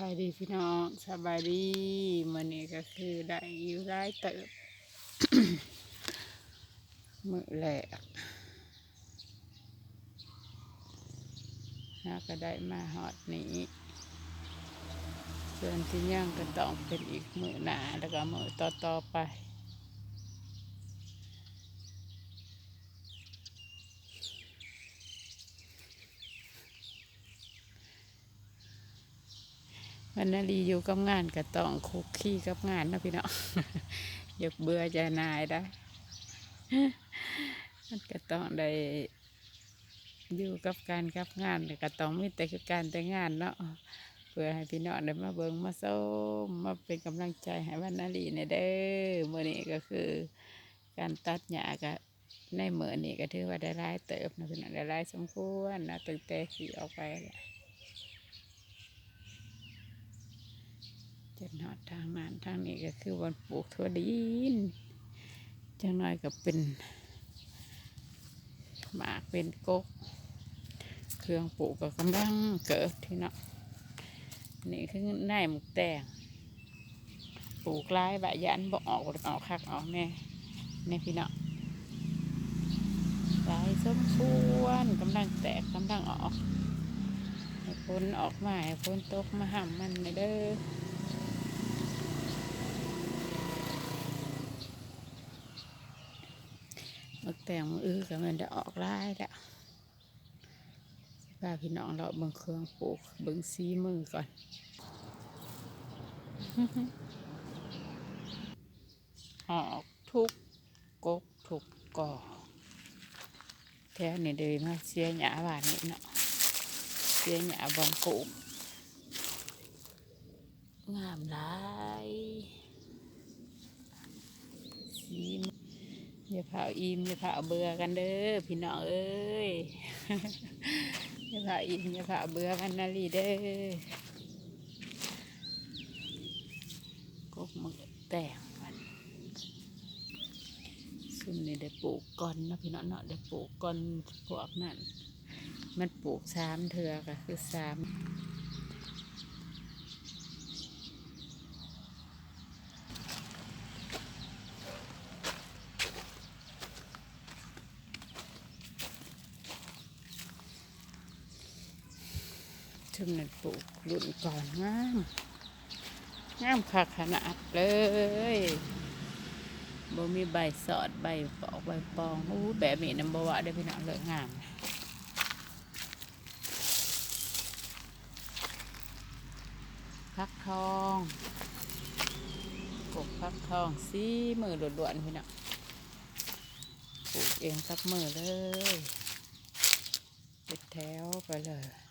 บายดีพี่น้องสบายดีมันนี้ก็คือได้อยู่ได้เติบมือแหลกหาก็ได้มาหอดนี้ส่วนที่ย่างก็ต้องเป็นอีกมือหนาแล้วก็มือต่อต่อๆไป วันนาลีอยู่กับงานก็ต้องคุกคีกับงานนะพี่น้องอยากเบื่อใจนายได้มันก็ต้องได้อยู่กับการกับงานก็ต้องมีแต่คือการแต่งานเนาะเพื่อให้พี่น้องได้มาเบิงมาส้มมาเป็นกำลังใจให้วันนาลีในเด้อมื่อนี้ก็คือการตัดหญ้าก็ในเหมือนี้ก็ถือว่าได้รายเติบนะพี่น้องได้รายสมควรนะตั้งแต่ขี่ออกไปแหละ จนหอดทางนั้นทางนี้ก็คือวันปลูกทั่วดินจังน้อยก็เป็นหมากเป็นกก เครื่องปลูกก็กำลังเกิดที่เนาะนี่คือหน้าหมุกแตงปลูกหลายบะยันบ่ออกออกคักออกแน่แน่พี่เนาะลายสมควรกำลังแตกกำลังออกให้ฝนออกมาให้ฝนตกมาห้ามมันหน่อยเด้อ แต่งมืออื้อกับมันจะออกลายแล้วป้าพี่น้องเราเบิ่งเครื่องปลูกเบิ่งซีมือก่อนออกทุกกกทุกกอแท้นี่เลยมาเสียหยาบานนี่เนาะเสียหยาบอนปลูกงามหลายสีมื อย่าเผาอิ่มอย่าเผาเบื่อกันเด้อพี่น้องเอ้ยอย่าเผาอิ่มอย่าเผาเบื่อกันนะลีเด้อกกมึกแตงมันซึ่งนี่ได้ปลูกก่อนนะพี่น้องเนาะได้ปลูกก่อนพวกนั้น มันปลูกสามเถื่อก็คือสาม ชุมนั้นปลูกรุ่นก่อนงามงามคักขนาดเลยบ่มีใบสอดใบปอกใบปองโอ้แบบนี้น้ำบว่าได้พี่น้องเลยงามพักทองปลูกพักทองสีมือด่วนๆพี่น้องปลูกเองกับมือเลย เป็นแถวไปเลย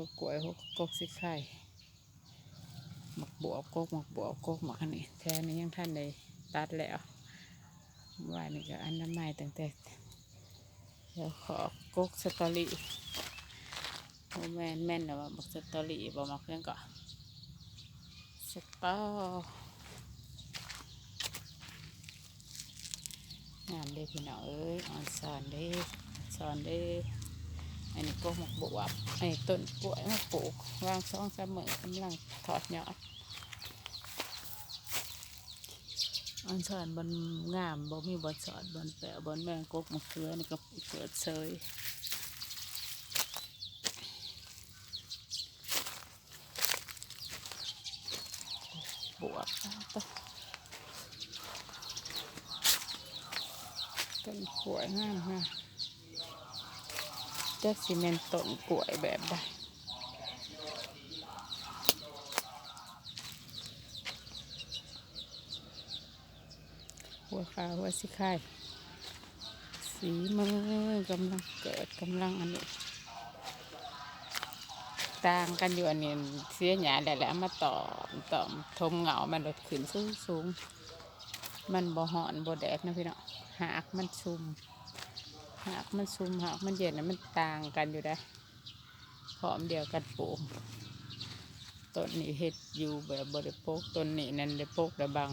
ก็กล้วยพวกกกสิไข่หมักบวบกกหมักบวบกกหมักอันนี้แถวนี้ยังท่านได้ตัดแล้วว่านี่ก็อันน้ำไม้ตั้งแต่เดี๋ยวขอกกสตอรี่โอแมนแม่นนะว่าบักสตอรี่บอกมาเพื่อนก่อนสตองามเด้พี่น้องเอ้ยอ่อนสอนเด้สอนเด้ ออันนี้ก็หมกบวบอันนี้ต้นกล้วยมาปลูกวางสองเสมอกำลังถอดยอดอันสอนบนงามบ่มีบนสอดบนแปะบนแมงกกมะเขือนี่ก็เกิดเซยบวบต้นต้นกล้วยงามค่ะ จะซีเมนต์ต้นกล้วยแบบใดหัวขาวหัวสีไข่สีมือกำลังเกิดกำลังอันนี้ต่างกันอยู่อันนี้เสียหยาได้แล้วมาต่อมต่อมทมเหงามันลดขึ้นสูงสูงๆมันบ่หอนบ่แดดนะพี่เนาะหากมันซุ่ม หากมันซุ่มหากมันเย็นนะมันต่างกันอยู่ได้พร้อมเดียวกันปลูกต้นนี้เฮ็ดอยู่แบบบริโภคต้นนี้นั่นได้ปลูกได้บัง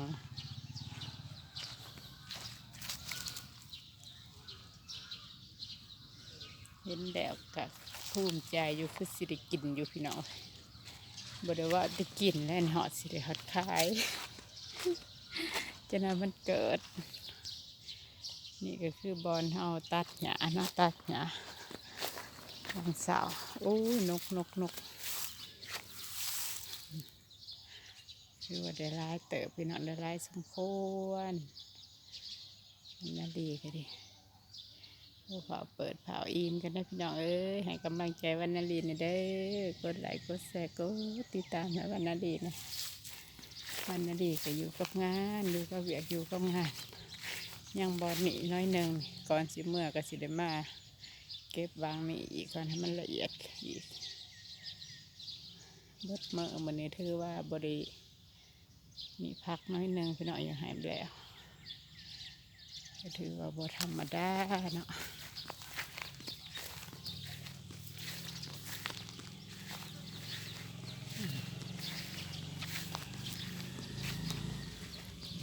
เห็นแล้วก็ภูมิใจอยู่คือสิได้กินอยู่พี่น้องบไดว่าจะกินแล้วหอดสิได้หอดขายจะนั้นมันเกิด นี่ก็คือบอลเฮาตัดหญ้าเนาะตัดหญ้าวันเสาร์โอ้ยนกนกนกคือว่าได้ร้ายเติบพี่น้องได้ร้ายสมควรน่าดีก็ดีพวกเขาเปิดเผาอิมกันนะพี่น้องเอ้ยให้กำลังใจวันนาลีนี่เด้อกดไลค์กดแชร์กดติดตามให้วันนาลีนะวันนาลีก็อยู่กับงานอยู่กับเวียกอยู่กับงาน ยังบอหนีน้อยหนึ่งก่อนสิเมื่อก็สิได้มา เก็บวางนี่อีกก่อนให้มันละเอียดอีกเบิดเมื่อมันนี้ถือว่าบริมีพักน้อยหนึ่งพี่น้องยังหายไปแล้วก็ถือว่าบธรรมดาเนาะ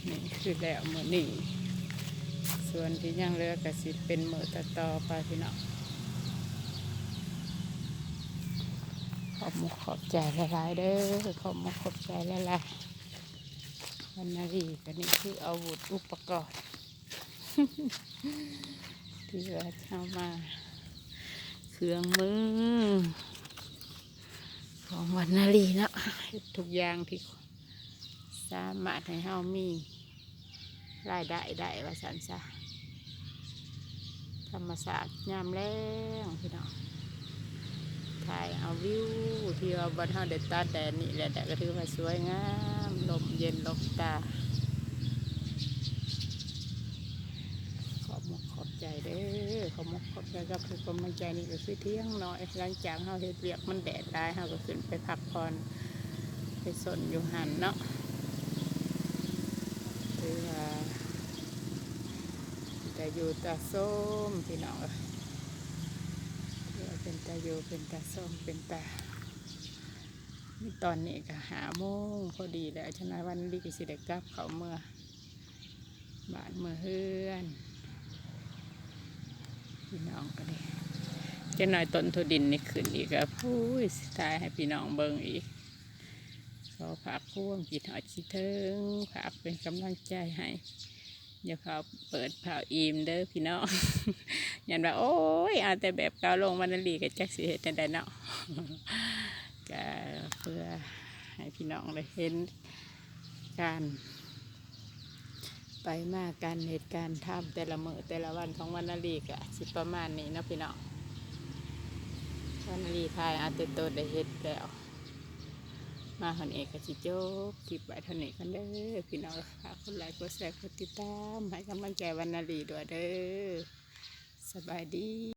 นี่คือแล้วมือนี้ ส่วนที่ยังเหลือก็สิเป็นมือต่อต่อไปพี่น้องขอบมุกขอบใจหลายๆเด้อขอบมุกขอบใจหลายๆวันนารีก็นี่คืออาวุธอุปกรณ์ ที่ว่าเข้ามา เครื่องมือ ของวันนารีเนาะทุกอย่างที่สามารถให้เฮามี รายได้ได้ว่าสันซะธรรมศาสตร์ยามแรงพี่น้องถ่ายเอาวิวที่ว่าบนเฮาเด็ดตาแดดนี่แหละแต่ก็ถือว่าสวยงามลมเย็นลมตา ขอบมกขอบใจเด้อขอบมกขอบใจกับทุกกำลังใจนี่ก็คือเที่ยงน้อยหลังจากเฮาเฮ็ดเวียกมันแดดได้เฮาก็ขึ้นไปพักผ่อนไปสนอยู่หันเนาะ คือว่าต่อยู่ตาส้มพี่น้องเออเป็นตาอยู่เป็นตาส้มเป็นตาตอนนี้ก็หาโมงพอดีแล้วฉนั้นวันนี้ก็สิได้กลับเขาเมื่อบ้านเมื่อเฮือนพี่น้องก็ดีจะหน่อยต้นทุดินนี่ขึ้นอีกก็พูดตายให้พี่น้องเบิ่งอีก ขอฝากพ่วงจิตหอดคิดถึงฝากเป็นกำลังใจให้อย่าเผาเปิดเผาอิ่มเด้อพี่น้องยันว่า โอ้ยเอาแต่แบบเกาลงวันนลีกับแจักสิเหตุใดเนาะก็เพื่อให้พี่น้องได้เห็นการไปมากการเหตุการณ์ทำแต่ละมือแต่ละวันของวันนลีกะสิประมาณนี้นะพี่น้องวันนลีทายอาแต่ตัวได้เฮ็ดแล้ว มาคนเอกก็สิจบคลิปไว้เท่านี้กันเด้อพี่น้องค่ะคนไลค์กดแชร์กดติดตามให้กำลังใจวันนาลีด้วยเด้อสบายดี